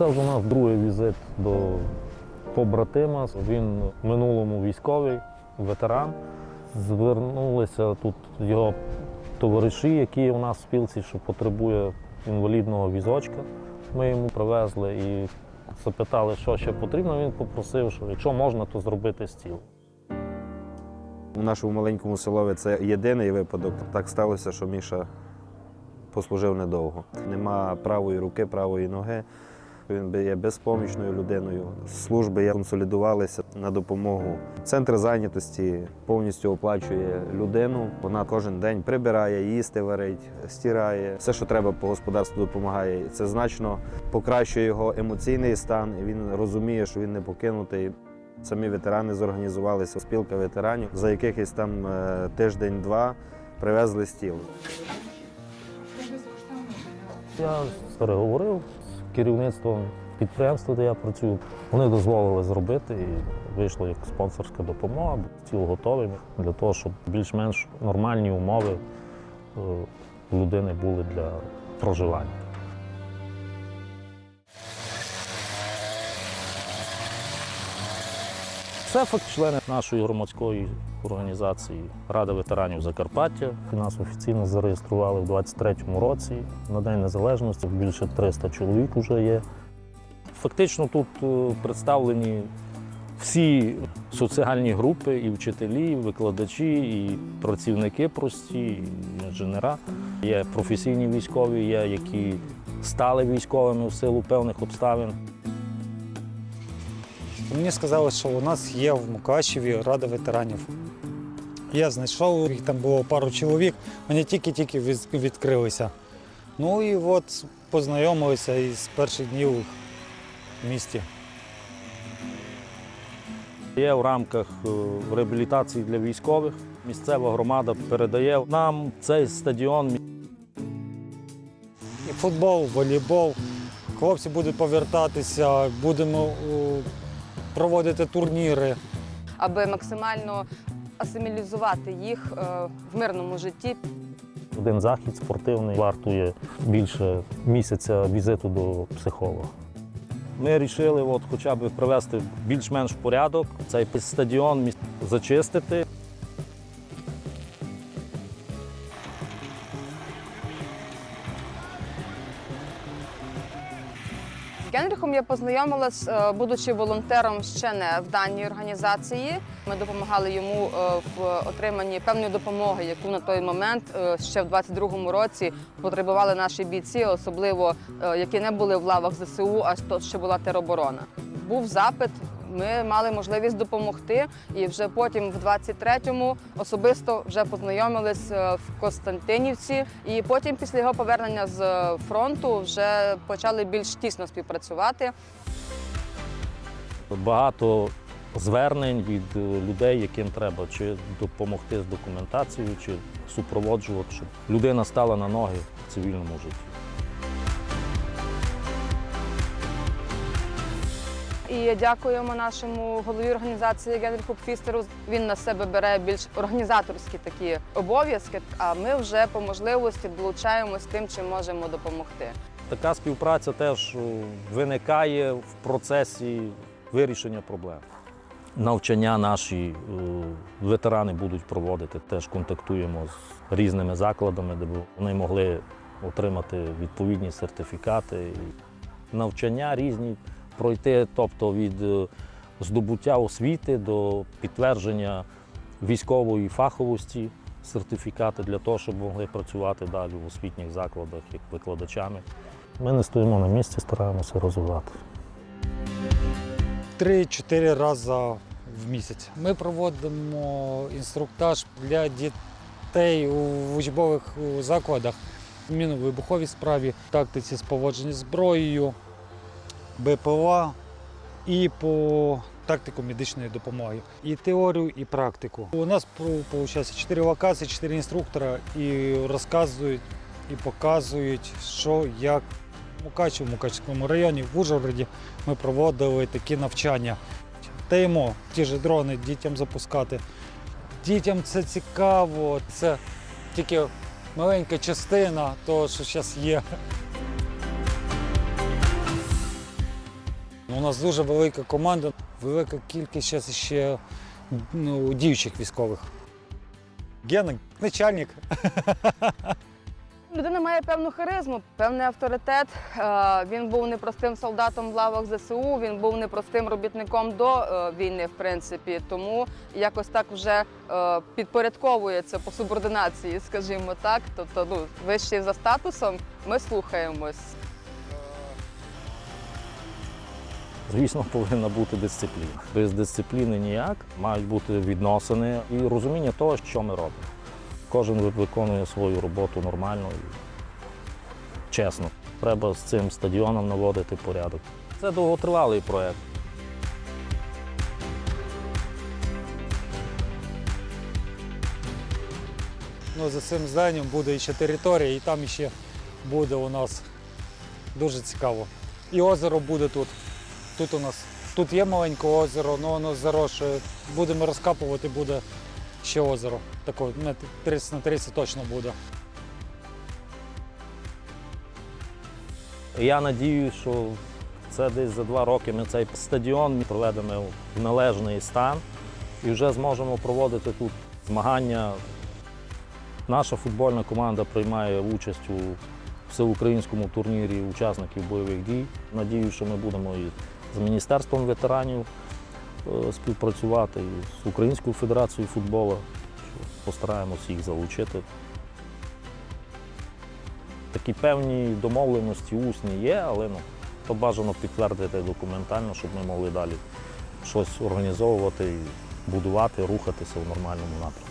Це вже у нас другий візит до побратима. Він в минулому військовий, ветеран. Звернулися тут його товариші, які у нас в спілці, що потребує інвалідного візочка. Ми йому привезли і запитали, що ще потрібно. Він попросив, що якщо можна, то зробити стіл. У нашому маленькому селові це єдиний випадок. Так сталося, що Міша послужив недовго. Нема правої руки, правої ноги. Він би є безпомічною людиною. Служби консолідувалися на допомогу. Центр зайнятості повністю оплачує людину. Вона кожен день прибирає, їсти варить, стирає. Все, що треба по господарству, допомагає. Це значно покращує його емоційний стан. Він розуміє, що він не покинутий. Самі ветерани зорганізувалися, спілка ветеранів. За якихось там е, тиждень-два привезли стіл. Я переговорив керівництвом підприємства, де я працюю. Вони дозволили зробити і вийшло як спонсорська допомога. Стіл готовий для того, щоб більш-менш нормальні умови е, у людини були для проживання. Це члени нашої громадської організації Рада ветеранів Закарпаття. Нас офіційно зареєстрували в 23-му році. На День Незалежності більше 300 чоловік вже є. Фактично тут е, представлені всі соціальні групи, і вчителі, і викладачі, і працівники прості, і інженера. Є професійні військові, є які стали військовими в силу певних обставин. Мені сказали, що у нас є в Мукачеві рада ветеранів. Я знайшов, їх там було пару чоловік, вони тільки-тільки відкрилися. Ну і от познайомилися із перших днів в місті. Є в рамках е, реабілітації для військових. Місцева громада передає нам цей стадіон. І футбол, волейбол. Хлопці будуть повертатися, будемо проводити турніри. аби максимально асимілізувати їх е, в мирному житті. Один захід спортивний вартує більше місяця візиту до психолога. Ми вирішили от хоча б привести більш-менш в порядок цей стадіон, зачистити. З я познайомилась, е, будучи волонтером ще не в даній організації. Ми допомагали йому е, в отриманні певної допомоги, яку на той момент е, ще в 22-му році потребували наші бійці, особливо які не були в лавах ЗСУ, а то ще була тероборона. Був запит. Ми мали можливість допомогти, і вже потім, в 23-му, особисто вже познайомились е, в Костянтинівці. І потім, після його повернення з е, фронту, вже почали більш тісно співпрацювати. Багато звернень від е, людей, яким треба чи допомогти з документацією, чи супроводжувати, щоб людина стала на ноги в цивільному житті. І дякуємо нашому голові організації Генріху Пфістеру. Він на себе бере більш організаторські такі обов'язки. А ми вже по можливості долучаємось тим, чим можемо допомогти. Така співпраця теж е, виникає в процесі вирішення проблем. Навчання наші е, ветерани будуть проводити. Теж контактуємо з різними закладами, де вони могли отримати відповідні сертифікати. Навчання різні пройти, тобто від е, здобуття освіти до підтвердження військової фаховості, сертифікати для того, щоб могли працювати далі в освітніх закладах як викладачами. Ми не стоїмо на місці, стараємося розвивати. Три-чотири рази в місяць. Ми проводимо інструктаж для дітей у учбових закладах, мінно-вибуховій справі, тактиці з поводження зброєю, БПЛА і по тактику медичної допомоги. І теорію, і практику. У нас виходить 4 локації, 4 інструктора і розказують і показують, що як в Мукачеві, в Мукачевському районі, в Ужгороді ми проводили такі навчання. Даємо ті ж дрони дітям запускати. Дітям це цікаво, це тільки маленька частина того, що зараз є. У нас дуже велика команда, велика кількість ще ну, діючих військових. Гена, начальник. Людина має певну харизму, певний авторитет. Е, Він був непростим солдатом в лавах ЗСУ, він був непростим робітником до е, війни, в принципі. Тому якось так вже е, підпорядковується по субординації, скажімо так. Тобто, ну, вищий за статусом, ми слухаємось. Звісно, повинна бути дисципліна. Без дисципліни ніяк. Мають бути відносини і розуміння того, що ми робимо. Кожен виконує свою роботу нормально і чесно. Треба з цим стадіоном наводити порядок. Це довготривалий проєкт. Ну, за цим зданням буде ще територія, і там ще буде у нас дуже цікаво. І озеро буде тут. Тут у нас тут є маленьке озеро, але воно заросше. Будемо розкапувати, буде ще озеро. Таке, метр 30 на 30 точно буде. Я надію, що це десь за два роки ми цей стадіон приведемо в належний стан і вже зможемо проводити тут змагання. Наша футбольна команда приймає участь у всеукраїнському турнірі учасників бойових дій. Надію, що ми будемо і з Міністерством ветеранів е, співпрацювати, з Українською федерацією футболу. Постараємось їх залучити. Такі певні домовленості усні є, але ну, то бажано підтвердити документально, щоб ми могли далі щось організовувати, будувати, рухатися в нормальному напрямку.